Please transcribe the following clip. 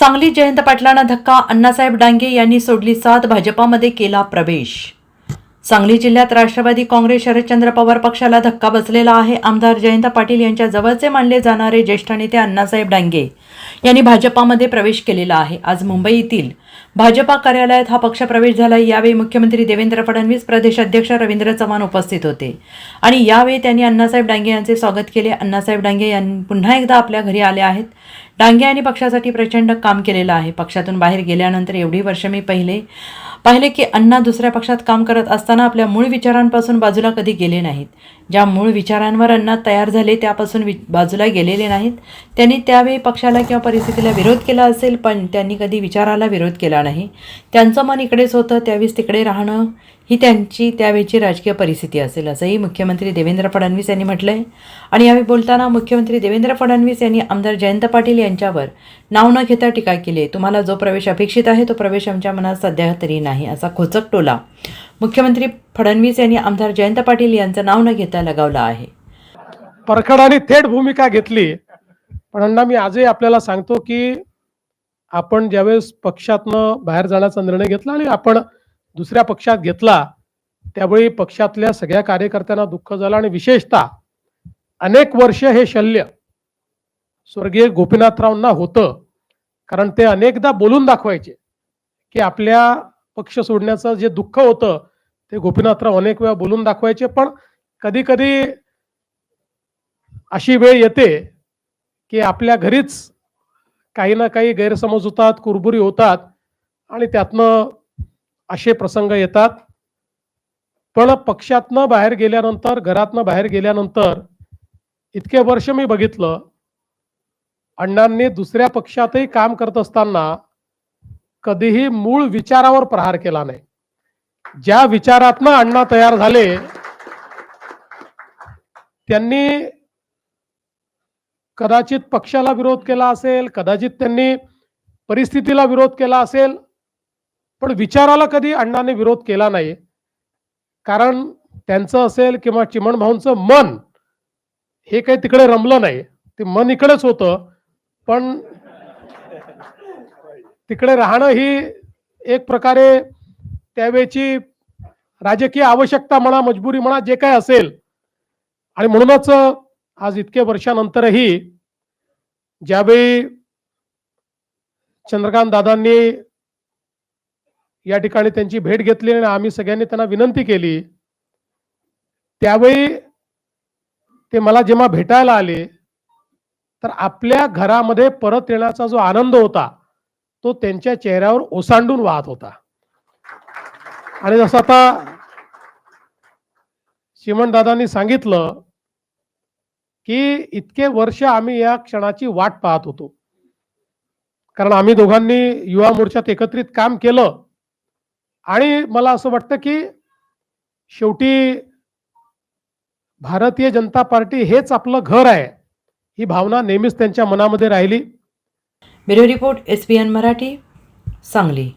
सांगली जयंत पाटलांना धक्का अण्णासाहेब डांगे यांनी सोडली साथ भाजपामध्ये केला प्रवेश. सांगली जिल्ह्यात राष्ट्रवादी काँग्रेस शरदचंद्र पवार पक्षाला धक्का बसलेला आहे. आमदार जयंत पाटील यांच्या जवळचे मानले जाणारे ज्येष्ठ नेते अण्णासाहेब डांगे यांनी भाजपामध्ये प्रवेश केलेला आहे. आज मुंबईतील भाजपा कार्यालयात हा पक्ष प्रवेश झाला यावेळी मुख्यमंत्री देवेंद्र फडणवीस प्रदेश अध्यक्ष रवींद्र चव्हाण उपस्थित होते. आणि यावेळी त्यांनी अण्णासाहेब डांगे यांचे स्वागत केले. अण्णासाहेब डांगे यांनी पुन्हा एकदा आपल्या घरी आले आहेत. डांगे यांनी पक्षासाठी प्रचंड काम केलेलं आहे. पक्षातून बाहेर गेल्यानंतर एवढी वर्ष मी पहिले पाहिले की अण्णा दुसऱ्या पक्षात काम करत असताना आपल्या मूळ विचारांपासून बाजूला कधी गेले नाहीत. ज्या मूळ विचारांवर अण्णा तयार झाले त्यापासून वि बाजूला गेलेले नाहीत. त्यांनी त्यावेळी पक्षाला किंवा परिस्थितीला विरोध केला असेल पण त्यांनी कधी विचाराला विरोध केला नाही. त्यांचं मन इकडेच होतं त्यावेळेस तिकडे राहणं ही त्यांची त्यावेळची राजकीय परिस्थिती असेल असंही मुख्यमंत्री देवेंद्र फडणवीस यांनी म्हटलं आहे आणि यावेळी बोलताना मुख्यमंत्री देवेंद्र फडणवीस यांनी आमदार जयंत पाटील यांच्यावर नाव न घेता टीका केली. आहे तुम्हाला जो प्रवेश अपेक्षित आहे तो प्रवेश आमच्या मनात सध्या तरी नाही असा खोचक टोला मुख्यमंत्री फडणवीस यांनी आमदार जयंत पाटील यांचं नाव न घेता लगावला आहे. परखडाने थेट भूमिका घेतली. पण अण्णा मी आजही आपल्याला सांगतो की आपण ज्यावेळेस पक्षातनं बाहेर जाण्याचा निर्णय घेतला आणि आपण दुसऱ्या पक्षात घेतला त्यावेळी पक्षातल्या सगळ्या कार्यकर्त्यांना दुःख झालं आणि विशेषतः अनेक वर्ष हे शल्य स्वर्गीय गोपीनाथरावांना होतं कारण ते अनेकदा बोलून दाखवायचे की आपल्या पक्ष सोडण्याचं जे दुःख होतं ते गोपीनाथराव अनेक वेळा बोलून दाखवायचे पण कधी कधी अशी वेळ येते की आपल्या घरीच काही ना काही गैरसमज होतात कुरबुरी होतात आणि त्यातनं असे प्रसंग येतात. पण पक्षातनं बाहेर गेल्यानंतर घरातनं बाहेर गेल्यानंतर इतके वर्ष मी बघितलं. अण्णांनी दुसऱ्या पक्षातही काम करत असताना कधीही मूळ विचारावर प्रहार केला नाही. ज्या विचारातनं अण्णा तयार झाले त्यांनी कदाचित पक्षाला विरोध केला असेल कदाचित त्यांनी परिस्थितीला विरोध केला असेल पण विचाराला कधी अण्णाने विरोध केला नाही कारण त्यांचं असेल किंवा चिमण भाऊंचं मन हे काही तिकडे रमलं नाही ते मन इकडेच होतं पण तिकडे राहणं ही एक प्रकारे त्यावेळेची राजकीय आवश्यकता म्हणा मजबुरी म्हणा जे काय असेल. आणि म्हणूनच आज इतक्या वर्षानंतरही ज्यावेळी चंद्रकांत दादांनी या ठिकाणी त्यांची भेट घेतली आणि आम्ही सगळ्यांनी त्यांना विनंती केली. त्यावेळी ते मला जेव्हा भेटायला आले तर आपल्या घरामध्ये परत येण्याचा जो आनंद होता तो त्यांच्या चेहऱ्यावर ओसांडून वाहत होता. आणि जसं आता श्रीमंतदादांनी दादांनी सांगितलं की इतके वर्ष आम्ही या क्षणाची वाट पाहत होतो. कारण आम्ही दोघांनी युवा मोर्चात एकत्रित काम केलं. आणि मला असं वाटतं की शेवटी भारतीय जनता पार्टी हेच आपलं घर आहे. ही भावना नेहमीच त्यांच्या मनामध्ये राहिली. Bureau report S P N Marathi Sangli.